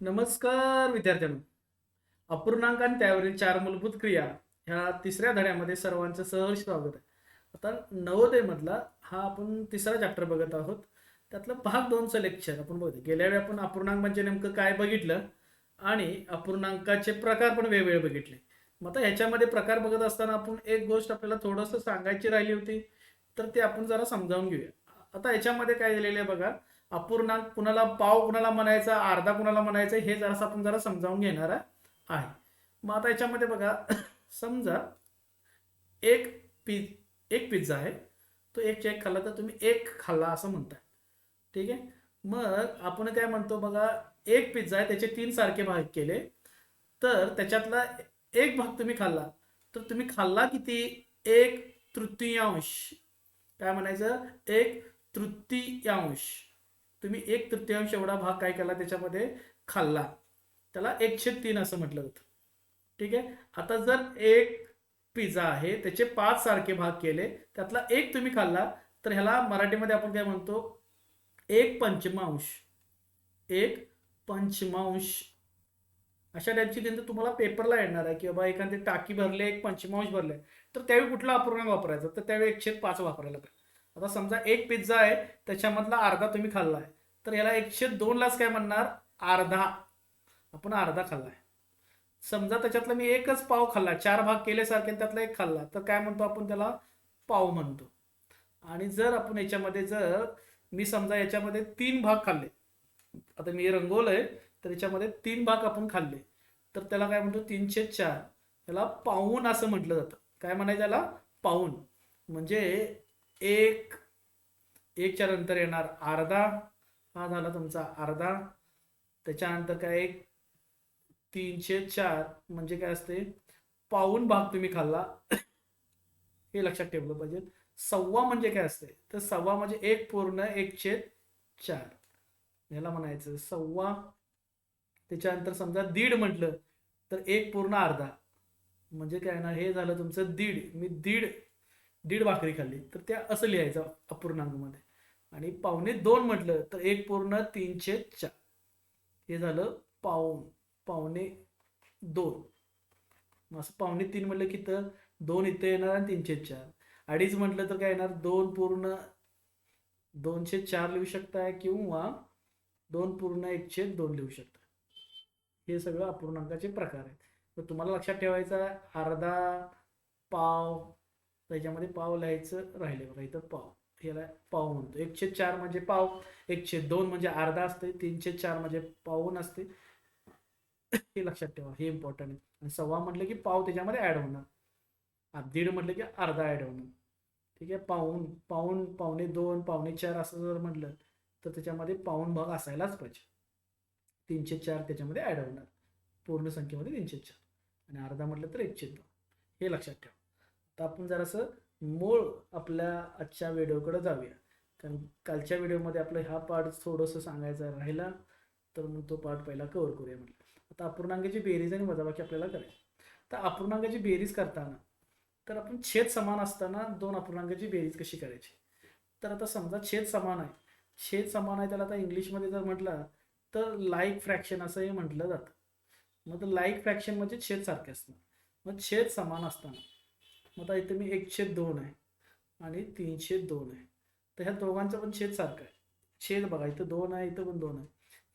नमस्कार विद्यार्थ्यांनो. अपूर्णांक आणि त्यावरील चार मूलभूत क्रिया ह्या तिसऱ्या धड्यामध्ये सर्वांचं सहर्ष स्वागत आहे. आता नवोदयमधला हा आपण तिसरा चॅप्टर बघत आहोत. त्यातलं भाग दोनचं लेक्चर आपण बघतो गेल्या वेळी आपण अपूर्णांक म्हणजे नेमकं काय बघितलं आणि अपूर्णांकाचे प्रकार पण वेगवेगळे बघितले. मग आता ह्याच्यामध्ये प्रकार बघत असताना आपण एक गोष्ट आपल्याला थोडंसं सांगायची राहिली होती तर ते आपण जरा समजावून घेऊया. आता ह्याच्यामध्ये काय झालेलं आहे बघा अपूर्णांक कुणाला पाव कुणाला म्हणायचा अर्धा कुणाला म्हणायचा हे जरासं आपण जरा समजावून घेणार आहे. मग आता याच्यामध्ये बघा समजा एक पि एक पिझ्झा आहे. तो एक चेक खाल्ला तर तुम्ही एक खाल्ला असं म्हणताय. ठीक आहे? मग आपण काय म्हणतो बघा एक पिझ्झा आहे त्याचे तीन सारखे भाग केले. तर त्याच्यातला एक भाग तुम्ही खाल्ला. तर तुम्ही खाल्ला किती? एक तृतीयांश. काय म्हणायचं? एक तृतीयांश. तुम्ही एक तृतीयांश एवढा भाग काय केला त्याच्यामध्ये खाल्ला. त्याला एकशे तीन असं म्हटलं होतं ठीक आहे? आता जर एक पिझ्झा आहे त्याचे पाच सारखे भाग केले त्यातला एक तुम्ही खाल्ला तर ह्याला मराठीमध्ये आपण काय म्हणतो? एक पंचमांश. एक पंचमांश. अशा टाईपची नंतर तुम्हाला पेपरला येणार आहे की बाबा एखादी टाकी भरले एक पंचमांश भरले तर त्यावेळी कुठला अपूर्णांक वापरायचा? तर त्यावेळी एकशे पाच वापरायला पाहिजे. आता समजा एक पिझ्झा आहे त्याच्यामधला अर्धा तुम्ही खाल्ला आहे. तर याला एकशे दोनलाच काय म्हणणार? अर्धा. आपण अर्धा खाल्ला आहे. समजा त्याच्यातला मी एकच पाव खाल्ला चार भाग केल्यासारखे त्यातला एक खाल्ला तर काय म्हणतो आपण त्याला? पाव म्हणतो. आणि जर आपण याच्यामध्ये जर मी समजा याच्यामध्ये तीन भाग खाल्ले आता मी रंगवलंय तर याच्यामध्ये तीन भाग आपण खाल्ले तर त्याला काय म्हणतो? तीनशे चार. त्याला पाऊन असं म्हटलं जातं. काय म्हणायचं त्याला पाऊन. म्हणजे एक एकच्या नंतर येणार अर्धा. हा झाला तुमचा अर्धा. त्याच्यानंतर काय एक तीनशे चार. म्हणजे काय असते? पाऊन भाग तुम्ही खाल्ला. हे लक्षात ठेवलं पाहिजे. सव्वा म्हणजे काय असते? तर सव्वा म्हणजे एक पूर्ण एकशे चार. याला म्हणायचं सव्वा. त्याच्यानंतर समजा दीड म्हटलं तर एक पूर्ण अर्धा. म्हणजे काय ना हे झालं तुमचं दीड. मी दीड दीड भाकरी खाल्ली. तर त्या असं लिहायचं अपूर्णांकमध्ये आणि पावणे दोन म्हटलं तर एक पूर्ण तीनशे चार. हे झालं पाऊन पावणे दोन. मग असं पावणे तीन म्हटलं की तर दोन इथे येणार आणि तीनशे चार. अडीच म्हटलं तर काय येणार? दोन पूर्ण दोनशे चार लिहू शकताय किंवा दोन पूर्ण एकशे दोन लिहू शकता. हे सगळं अपूर्णांकाचे प्रकार आहेत. तर तुम्हाला लक्षात ठेवायचं आहे अर्धा पाव त्याच्यामध्ये पाव लिहायचं राहिले बघा इथं पाव. याला पाव म्हणतो. एकशे चार म्हणजे पाव एकशे दोन म्हणजे अर्धा असते तीनशे चार म्हणजे पाऊन असते हे लक्षात ठेवा हे इम्पॉर्टंट आहे. आणि सव्वा म्हटलं की पाव त्याच्यामध्ये ॲड होणार. दीड म्हटलं की अर्धा ॲड होणार. ठीक आहे? पाऊन पाऊन पावणे दोन पावणे चार असं जर म्हटलं तर त्याच्यामध्ये पाऊन भाग असायलाच पाहिजे. तीनशे चार त्याच्यामध्ये ॲड होणार. पूर्ण संख्येमध्ये तीनशे चार. आणि अर्धा म्हटलं तर एकशे दोन. हे लक्षात ठेवा. तर आपण जरासं मूळ आपल्या आजच्या व्हिडिओकडे जाऊया. कारण कालच्या व्हिडिओमध्ये आपलं हा पार्ट थोडंसं सांगायचा राहिला तर मग तो पार्ट पहिला कव्हर करूया म्हटलं. आता अपूर्णांकाची बेरीज आणि वजाबाकी आपल्याला करायची तर अपूर्णांकाची बेरीज करताना तर आपण छेद समान असताना दोन अपूर्णांकाची बेरीज कशी करायची? तर आता समजा छेद समान आहे. छेद समान आहे त्याला आता इंग्लिशमध्ये जर म्हटलं तर लाईक फ्रॅक्शन असंही म्हटलं जातं. मग तर लाईक फ्रॅक्शन म्हणजे छेद सारखे असणार. मग छेद समान असताना मग आता इथे मी एकशे दोन आहे आणि तीनशे दोन आहे. तर ह्या दोघांचा पण छेद सारखा आहे. छेद बघा इथं दोन आहे इथं पण दोन आहे.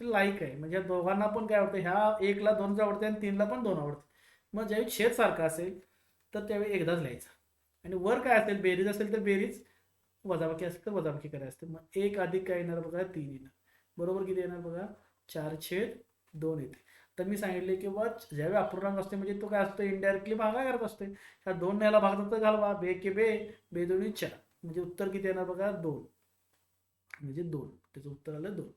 ते लाईक आहे. म्हणजे या दोघांना पण काय आवडतं? ह्या एकला दोनच आवडते आणि तीनला पण दोन आवडते. मग ज्यावेळी छेद सारखा असेल तर त्यावेळी एकदाच लिहायचा. आणि वर काय असेल? बेरीज असेल तर बेरीज वजाबाकी असेल तर वजाबाकी करायची असते. मग एक अधिक काय येणार बघा? तीन येणार. बरोबर किती येणार बघा? चार छेद दोन येते. तर मी सांगितले की बा ज्यावेळी अपूर्णांक असते म्हणजे तो काय असतो इनडायरेक्टली भागा करत असते. ह्या दोन न्यायला भाग तर घालवा. बे के बे बे दोन्ही चार म्हणजे उत्तर किती येणार बघा? दोन. म्हणजे दोन. त्याचं उत्तर आलं दोन.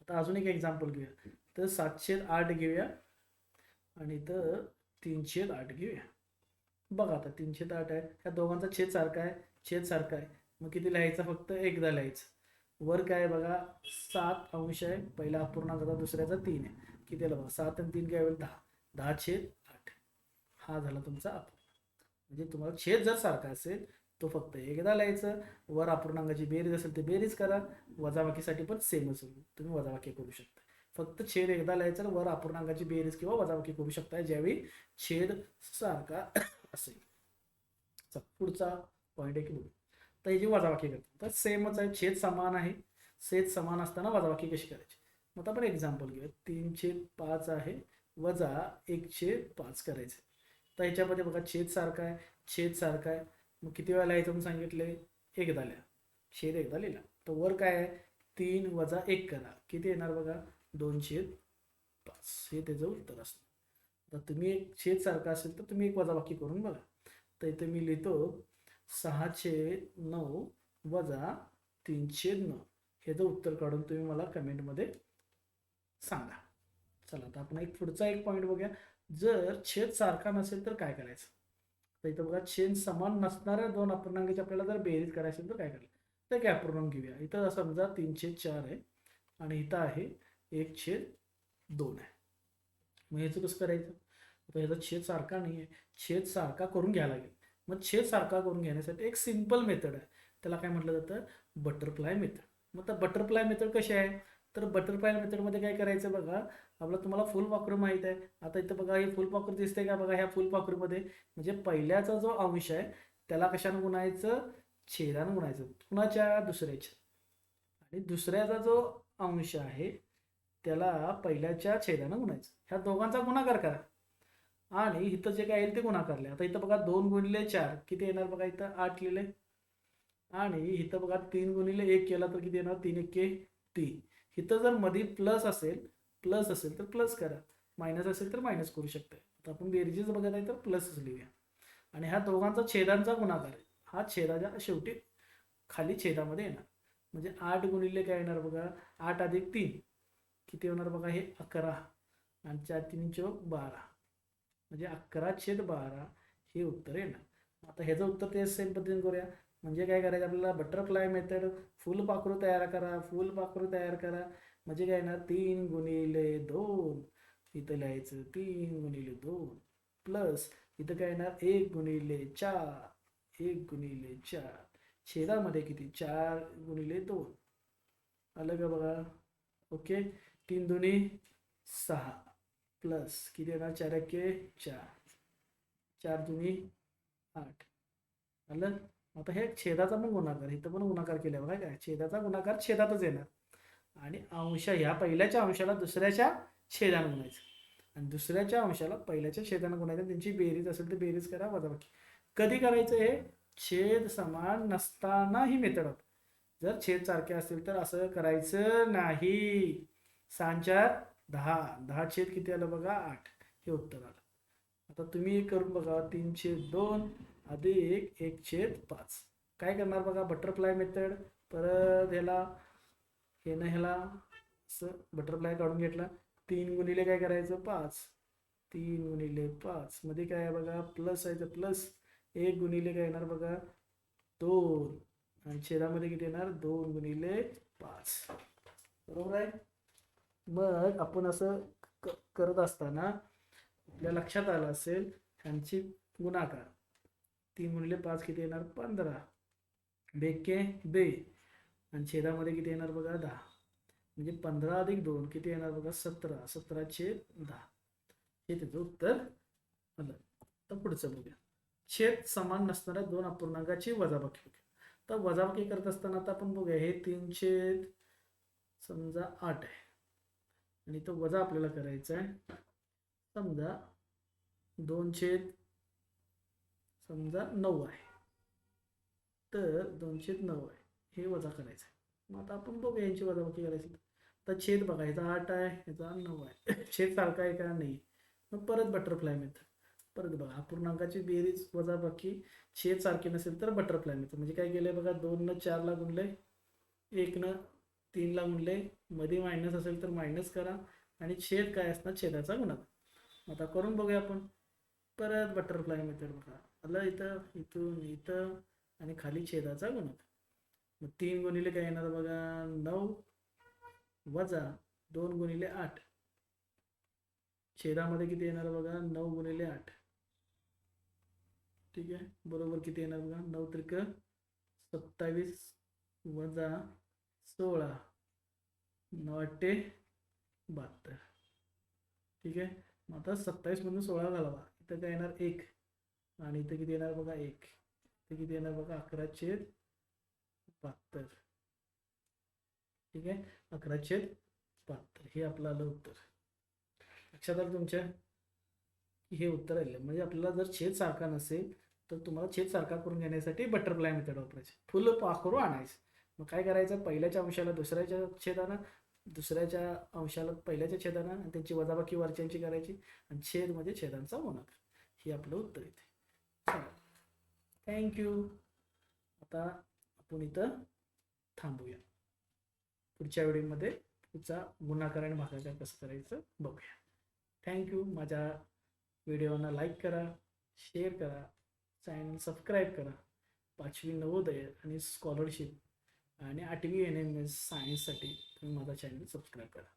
आता अजून एक एक्झाम्पल घेऊया. तर सातशे आठ घेऊया. आणि तर तीनशे आठ घेऊया. बघा आता तीनशे आठ आहे. ह्या दोघांचा छेद सारखा आहे. छेद सारखा आहे. मग किती लिहायचं? फक्त एकदा लिहायचं. वर काय आहे बघा? सात अंश आहे. पहिला अपूर्णांकाचा दुसऱ्याचा तीन आहे. किती आलं बघा. सात आणि तीन काय होईल? दहा. दहा छेद आठ. हा झाला तुमचा अपूर्ण म्हणजे तुम्हाला छेद जर सारखा असेल तो फक्त एकदा लिहायचं. वर अपूर्णांगाची बेरीज असेल ते बेरीज करा. वजाबाकीसाठी पण सेमच होईल तुम्ही वजाबाकी करू शकता. फक्त छेद एकदा लिहायचं वर अपूर्णांगाची बेरीज किंवा वजाबाकी करू शकता ज्यावेळी छेद सारखा असेल. पुढचा पॉईंट आहे की बघू. तर ही जी वजाबाकी करतात तर सेमच आहे. छेद समान आहे. छेद समान असताना वजाबाकी कशी करायची? आता आपण एक्झाम्पल घेऊया तीन छेद पाच आहे. वजा एक छेद पाच करायचे. तर ह्याच्यामध्ये बघा छेद सारखा आहे. छेद सारखा आहे. मग किती वेळा लिहायचं म्हणून सांगितले? एकदा लिहा छेद एकदा लिहिला. तर वर काय आहे? तीन वजा एक करा. किती येणार बघा? दोन छेद पाच. हे त्याचं उत्तर असतं. तर तुम्ही एक छेद सारखा असेल तर तुम्ही एक वजाबाकी करून बघा. तर इथे मी लिहितो सहा छेद नऊ वजा तीन छेद नऊ. ह्याचं उत्तर काढून तुम्ही मला कमेंटमध्ये सांगा. चला आता आपण एक पुढचा एक पॉईंट बघूया. जर छेद सारखा नसेल तर काय करायचं? तर इथं बघा छेद समान नसणाऱ्या दोन अपूर्णांकाची आपल्याला जर बेरीज करायची असेल तर काय करायचं? तर काय अपूर्णांक घेऊया. इथं समजा तीन छेद चार आहे आणि इथं आहे एक छेद दोन आहे. मग ह्याचं कसं करायचं? आता ह्याचा छेद सारखा नाही आहे. छेद सारखा करून घ्यायला लागेल. मग छेद सारखा करून घेण्यासाठी एक सिंपल मेथड आहे. त्याला काय म्हटलं जातं? बटरफ्लाय मेथड मग तर बटरफ्लाय मेथड कशी आहे? तर बटरफ्लाय मेथडमध्ये काय करायचं बघा आपलं तुम्हाला फुलपाखरू माहीत आहे. आता इथं बघा हे फुलपाखरू दिसते का बघा ह्या फुलपाखरूमध्ये म्हणजे पहिल्याचा जो अंश आहे त्याला कशानं गुणायचं? छेदानं गुणायचं. कुणाच्या? दुसऱ्याच्या. आणि दुसऱ्याचा जो अंश आहे त्याला पहिल्याच्या छेदानं गुणायचं. ह्या दोघांचा गुणाकार करा. आणि इथं जे काय येईल ते गुणाकारले आता इथं बघा दोन गुणिले चार. किती येणार बघा इथं? आठ लिहिले. आणि इथं बघा तीन गुणिले एक केला तर किती येणार? तीन एक तीन. इथं जर मध्ये प्लस असेल प्लस असेल तर प्लस करा. मायनस असेल तर मायनस करू शकता आता आपण बेरजेच बघत आहे तर प्लसच लिहूया. आणि ह्या दोघांचा छेदांचा गुणाकार आहे. हा छेदाच्या शेवटी खाली छेदामध्ये येणार. म्हणजे आठ गुणिले काय येणार बघा? आठ अधिक तीन. किती होणार बघा? हे अकरा. आणि चार तीन चौक बारा. म्हणजे अकरा छेद बारा हे उत्तर येणार. आता ह्याचं उत्तर ते सेम पद्धतीने करूया. म्हणजे काय करायचं आपल्याला बटरफ्लाय मेथड फुलपाखरू तयार करा फुलपाखरू तयार करा. म्हणजे काय येणार तीन गुणिले दोन इथं लिहायचं तीन गुणिले दोन प्लस इथं काय येणार एक गुणिले चार एक गुणिले चार. छेदामध्ये किती? चार गुणिले दोन. आलं का बघा? ओके? तीन दोन्ही सहा प्लस किती येणार चार एक्के चार. चार दोन्ही आठ. आलं? आता हे छेदाचा पण गुणाकार इथं पण गुणाकार केला काय काय? छेदाचा गुणाकार छेदातच येणार. आणि अंश ह्या पहिल्याच्या अंशाला दुसऱ्याच्या छेदानं गुणायचं. आणि दुसऱ्याच्या अंशाला पहिल्याच्या छेदानं गुणायचं. त्यांची बेरीज असेल तर बेरीज करा वजाबाकी. कधी करायचं हे? छेद समान नसताना ही मेथड जर छेद सारखे असतील तर असं करायचं नाही. सांचार दहा. दहा छेद किती आलं बघा? आठ. हे उत्तर आलं. आता तुम्ही करून बघा. तीन छेद दोन. अधिक एक छेद पाच. काय करणार बघा बटरफ्लाय मेथड परत ह्याला हे ना ह्याला असं बटरफ्लाय काढून घेतला. तीन गुणिले काय करायचं? पाच. तीन गुणिले पाच. मध्ये काय आहे बघा प्लस आहे तर प्लस एक गुणिले काय येणार बघा? दोन. आणि छेदामध्ये किती येणार? दोन गुणिले पाच. बरोबर आहे? मग आपण असं क- करत असताना आपल्या लक्षात आलं असेल ह्यांची गुणाकार. तीन गुणिले पाच किती येणार? पंधरा. बेके बे. आणि छेदामध्ये किती येणार बघा? दहा. म्हणजे पंधरा अधिक दोन किती येणार बघा? सतरा. सतरा छेद दहा. हे त्याचं उत्तर आलं. तर पुढचं बघूया. छेद समान नसणाऱ्या दोन अपूर्णांकाची वजाबाकी बघूया. तर वजाबाकी करत असताना आता आपण बघूया. हे तीन छेद समजा आठ आहे. आणि तो वजा आपल्याला करायचा आहे. समजा दोन छेद समजा नऊ आहे. तर दोनशे नऊ आहे. हे वजा करायचं आहे. मग आता आपण बघूया यांची वजाबाकी करायची. तर छेद बघा ह्याचा आठ आहे ह्याचा नऊ आहे. छेद सारखा आहे का? नाही. मग परत बटरफ्लाय मेथड परत बघा अपूर्णांकाची बेरीज वजाबाकी छेद सारखी नसेल तर बटरफ्लाय मेथड म्हणजे काय गेले बघा दोन न चारला गुणले एक न तीनला गुणले मध्ये मायनस असेल तर मायनस करा. आणि छेद काय असणार? छेदाचा गुणाकार. आता करून बघूया आपण. परत बटरफ्लाय मेथड बघा. आलं इथं इथून इथं आणि खाली छेदाचा गुणक. मग तीन गुणिले काय येणार बघा? नऊ वजा दोन गुणिले आठ. छेदामध्ये किती येणार बघा? नऊ गुणिले आठ. ठीक आहे? बरोबर किती येणार बघा? नऊ त्रिक सत्तावीस वजा सोळा. नऊ अट्टे बहात्तर. ठीक आहे? मग आता सत्तावीसमधून सोळा घालवा. इथं काय येणार एक. आणि इथं किती येणार बघा एक. इथं किती येणार बघा अकरा छेद बहात्तर. ठीक आहे? अकरा छेद बहात्तर. हे आपलं आलं उत्तर. लक्षात आलं तुमच्या? हे उत्तर आलं म्हणजे आपल्याला जर छेद सारखा नसेल तर तुम्हाला छेद सारखा करून घेण्यासाठी बटरफ्लाय मेथड वापरायची. फुल पाखरू आणायचं. मग काय करायचं? पहिल्याच्या अंशाला दुसऱ्याच्या छेदानं दुसऱ्याच्या अंशाला पहिल्याच्या छेदानं आणि त्यांची वजाबाकी वरच्यांची करायची आणि छेद म्हणजे छेदांचा गुणाकार हे आपलं उत्तर येते थँक्यू आता आपण इथं थांबूया. पुढच्या व्हिडिओमध्ये पुढचा गुणाकार आणि भागाकार कसं करायचं बघूया. थँक्यू माझ्या व्हिडिओना लाईक करा शेअर करा चॅनल सबस्क्राईब करा. पाचवी नवोदय आणि स्कॉलरशिप आणि आठवी एन एम एस सायन्ससाठी तुम्ही माझा चॅनल सबस्क्राईब करा.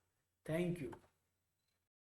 थँक्यू